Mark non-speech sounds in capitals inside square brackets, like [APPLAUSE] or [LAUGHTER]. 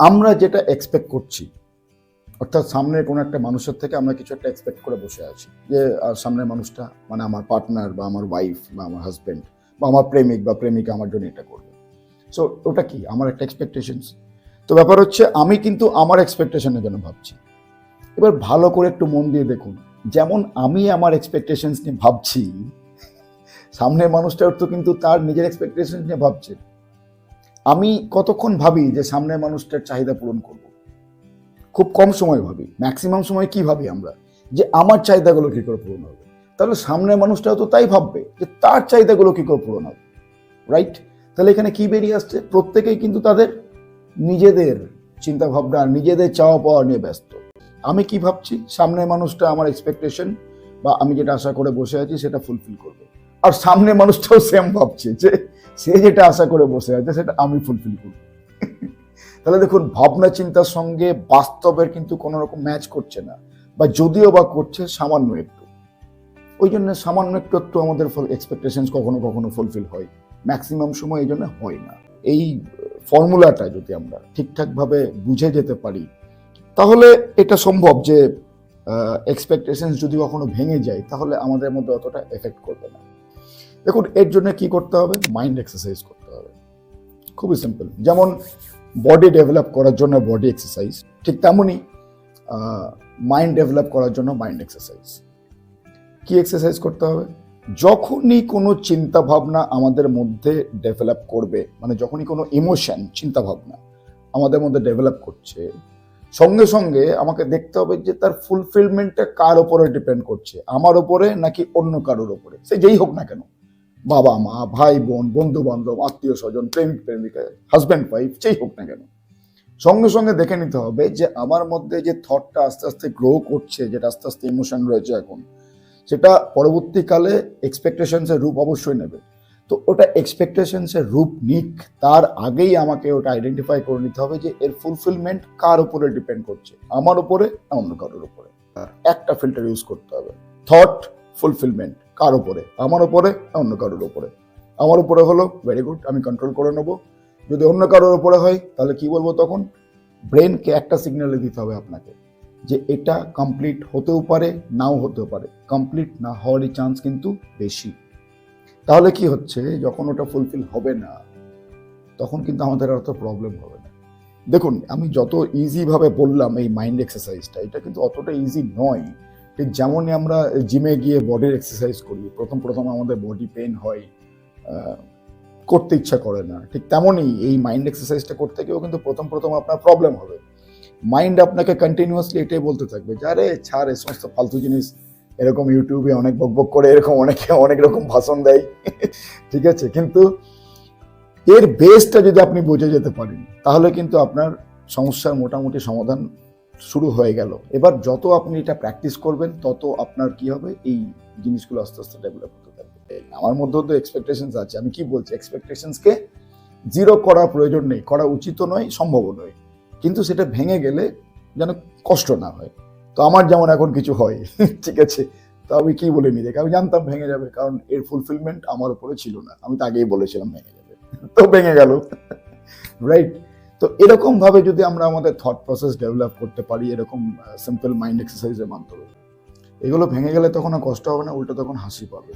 আমরা যেটা এক্সপেক্ট করছি, অর্থাৎ সামনের কোনো একটা মানুষের থেকে আমরা কিছু একটা এক্সপেক্ট করে বসে আছি যে সামনের মানুষটা মানে আমার পার্টনার বা আমার ওয়াইফ বা আমার হাজব্যান্ড বা আমার প্রেমিক বা প্রেমিকা আমার জন্য এটা করবে। সো ওটা কি? আমার একটা এক্সপেকটেশনস তো ব্যাপার হচ্ছে, আমি কিন্তু আমার এক্সপেকটেশনের জন্য ভাবছি। এবার ভালো করে একটু মন দিয়ে দেখুন, যেমন আমি আমার এক্সপেকটেশনস নিয়ে ভাবছি, সামনের মানুষটাও তো কিন্তু তার নিজের এক্সপেকটেশন নিয়ে ভাবছে। আমি কতক্ষণ ভাবি যে সামনের মানুষটার চাহিদা পূরণ করব? খুব কম সময় ভাবি। ম্যাক্সিমাম সময় কি ভাবি আমরা? যে আমার চাহিদাগুলো কি করে পূরণ হবে? তাহলে সামনের মানুষটাও তো তাই ভাববে যে তার চাহিদাগুলো কি করে পূরণ হবে? রাইট তাহলে এখানে কি বেরিয়ে আসছে? প্রত্যেকেই কিন্তু তাদের নিজেদের চিন্তা ভাবনা নিজেদের চাওয়া পাওয়া নিয়ে ব্যস্ত। আমি কি ভাবছি? সামনের মানুষটা আমার এক্সপেকটেশন বা আমি যেটা আশা করে বসে আছি সেটা ফুলফিল করবে। আর সামনে মানুষটাও সেম ভাবছে যে সে যেটা আশা করে বসে আছে, সেটা আমি ফুলফিল করব। তাহলে দেখুন, ভাবনা চিন্তার সঙ্গে বাস্তবের কিন্তু কোনো রকম ম্যাচ করছে না, বা যদিও বা করছে, সামান্য একটু। ওই জন্য সামান্য একটু একটু আমাদের এক্সপেকটেশন কখনো কখনো ফুলফিল হয়। ম্যাক্সিমাম সময় এই জন্য হয় না। এই ফর্মুলাটা যদি আমরা ঠিকঠাকভাবে বুঝে যেতে পারি, তাহলে এটা সম্ভব যে এক্সপেকটেশন যদি কখনো ভেঙে যায়, তাহলে আমাদের মধ্যে অতটা এফেক্ট করবে না। দেখুন, এর জন্য কি করতে হবে? মাইন্ড এক্সারসাইজ করতে হবে। খুবই সিম্পল যেমন বডি ডেভেলপ করার জন্য বডি এক্সারসাইজ ঠিক তেমনই মাইন্ড ডেভেলপ করার জন্য মাইন্ড এক্সারসাইজ কি এক্সারসাইজ করতে হবে? যখনই কোনো চিন্তা ভাবনা আমাদের মধ্যে ডেভেলপ করবে মানে যখনই কোনো ইমোশন চিন্তা ভাবনা আমাদের মধ্যে ডেভেলপ করছে, সঙ্গে সঙ্গে আমাকে দেখতে হবে যে তার ফুলফিলমেন্টটা কার ওপরে ডিপেন্ড করছে? আমার ওপরে নাকি অন্য কারোর ওপরে সে যেই হোক না কেন। বাবা মা, ভাই বোন বন্ধু বান্ধব আত্মীয় স্বজন, প্রেমিক, প্রেমিকা হাজব্যান্ড ওয়াইফ যেই হোক না কেন। সঙ্গে সঙ্গে দেখে নিতে হবে যে আমার মধ্যে যে থটটা আস্তে আস্তে গ্রো করছে, যেটা আস্তে আস্তে ইমোশন রয়েছে এখন, সেটা পরবর্তীকালে এক্সপেকটেশনসের রূপ অবশ্যই নেবে। তো ওটা এক্সপেকটেশনসের রূপ নিক, তার আগেই আমাকে ওটা আইডেন্টিফাই করে নিতে হবে যে এর ফুলফিলমেন্ট কার উপরে ডিপেন্ড করছে, আমার উপরে না অন্য কারোর উপরে। একটা ফিল্টার ইউজ করতে হবে। থট ফুলফিলমেন্ট কার উপরে? আমার উপরে না অন্য কারোর উপরে? আমার উপরে হলো ভেরি গুড আমি কন্ট্রোল করে নেব। যদি অন্য কারোর উপরে হয়, তাহলে কি বলব তখন? ব্রেনকে একটা সিগন্যালে দিতে হবে আপনাকে, যে এটা কমপ্লিট হতেও পারে, নাও হতেও পারে। কমপ্লিট না হওয়ারই চান্স কিন্তু বেশি। তাহলে কি হচ্ছে? যখন ওটা ফুলফিল হবে না, তখন কিন্তু আমাদের অত প্রবলেম হবে না। দেখুন, আমি যত ইজিভাবে বললাম এই মাইন্ড এক্সারসাইজটা এটা কিন্তু অতটা ইজি নয়। ঠিক যেমনই আমরা জিমে গিয়ে বডির এক্সারসাইজ করি, প্রথম প্রথম আমাদের বডি পেন হয় করতে ইচ্ছা করে না, ঠিক তেমনই এই মাইন্ড এক্সারসাইজটা করতে গিয়েও কিন্তু প্রথম প্রথম আপনার প্রবলেম হবে। মাইন্ড আপনাকে কন্টিনিউয়াসলি এটাই বলতে থাকবে যে, আরে, ছাড়, এই সমস্ত ফালতু জিনিস, এরকম ইউটিউবে অনেক বক বক করে, এরকম অনেকে অনেক রকম ভাষণ দেয়। [LAUGHS] ঠিক আছে, কিন্তু এর বেসটা যদি আপনি বুঝে যেতে পারেন, তাহলে কিন্তু আপনার সমস্যার মোটামুটি সমাধান শুরু হয়ে গেল। এবার যত আপনি এটা প্র্যাকটিস করবেন, তত আপনার কি হবে? এই জিনিসগুলো আস্তে আস্তে ডেভেলপ হতে থাকবে। আমার মধ্যেও তো এক্সপেকটেশনস আছে। আমি কি বলছি? এক্সপেকটেশনসকে জিরো করা প্রয়োজন নেই। করা উচিত নয় সম্ভব নয়। কিন্তু সেটা ভেঙে গেলে যেন কষ্ট না হয়। তো আমার যেমন এখন কিছু হয়, [LAUGHS] ঠিক আছে? তো আমি কি বলে নি দেখ, আমি জানতাম ভেঙে যাবে, কারণ এর ফুলফিলমেন্ট আমার উপরে ছিল না। আমি তো আগেই বলেছিলাম ভেঙে যাবে। [LAUGHS] তো ভেঙে গেল। [LAUGHS] রাইট তো এরকম ভাবে যদি আমরা আমাদের থট প্রসেস ডেভেলপ করতে পারি, এরকম সিম্পল মাইন্ড এক্সারসাইজের মাধ্যমে, এগুলো ভেঙে গেলে তখন কষ্ট হবে না, উল্টো তখন হাসি পাবে।